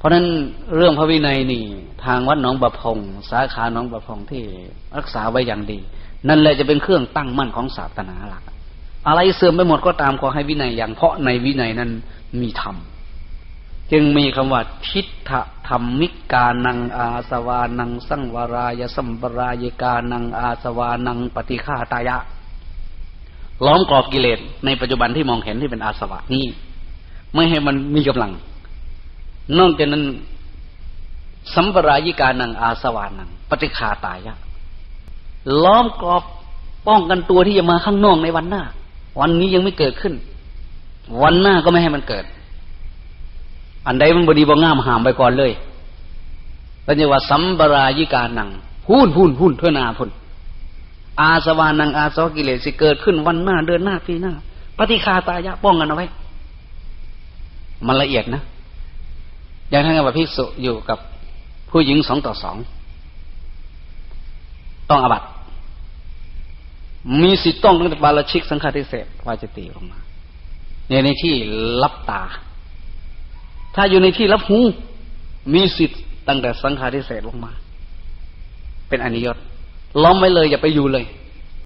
เพราะฉะนั้นเรื่องพระวินัยนี่ ทางวัดหนองประพง สาขาหนองประพงที่รักษาไว้อย่างดี นั่นแหละจะเป็นเครื่องตั้งมั่นของศาสนาหลัก อะไรเสื่อมไปหมดก็ตามขอให้วินัยอย่างเพราะในวินัยนั้นมีธรรมจึงมีคำว่าทิฏฐธรรมิกานังอาสวานังสังวรายสัมปรายกานังอาสวานังปฏิฆาตายะ ล้อมกรอบกิเลสในปัจจุบันที่มองเห็นที่เป็นอาสวะนี่ ไม่ให้มันมีกำลัง นอกจากนั้น สัมปรายิกานังอาสวานัง ปฏิฆาตายะ ล้อมกรอบป้องกันตัวที่จะมาข้างนอกในวันหน้า วันนี้ยังไม่เกิดขึ้น วันหน้าก็ไม่ให้มันเกิด อันใดมันบดีบ่งามหามไปก่อนเลยแล้วจะว่าสัมปรายิกานังพูนพูนพูนเพื่อนาพุนอาสวานังอาสวกิเลสิเกิดขึ้นวันหน้าเดือนหน้าปีหน้าปฏิฆาตายะป้องกันเอาไว้ มันละเอียดนะ อย่างท่านกับภิกษุอยู่กับผู้หญิงสองต่อสองต้องอบัตมีสิทธิ์ต้องตั้งแต่บาลชิกสังฆาทิเศษวาจติลงมาเนี่ยในที่รับตา ถ้าอยู่ในที่รับหู มีสิทธิ์ตั้งแต่สังฆาทิเศษลงมา เป็นอนิยตล้อมไว้เลยอย่าไปอยู่เลย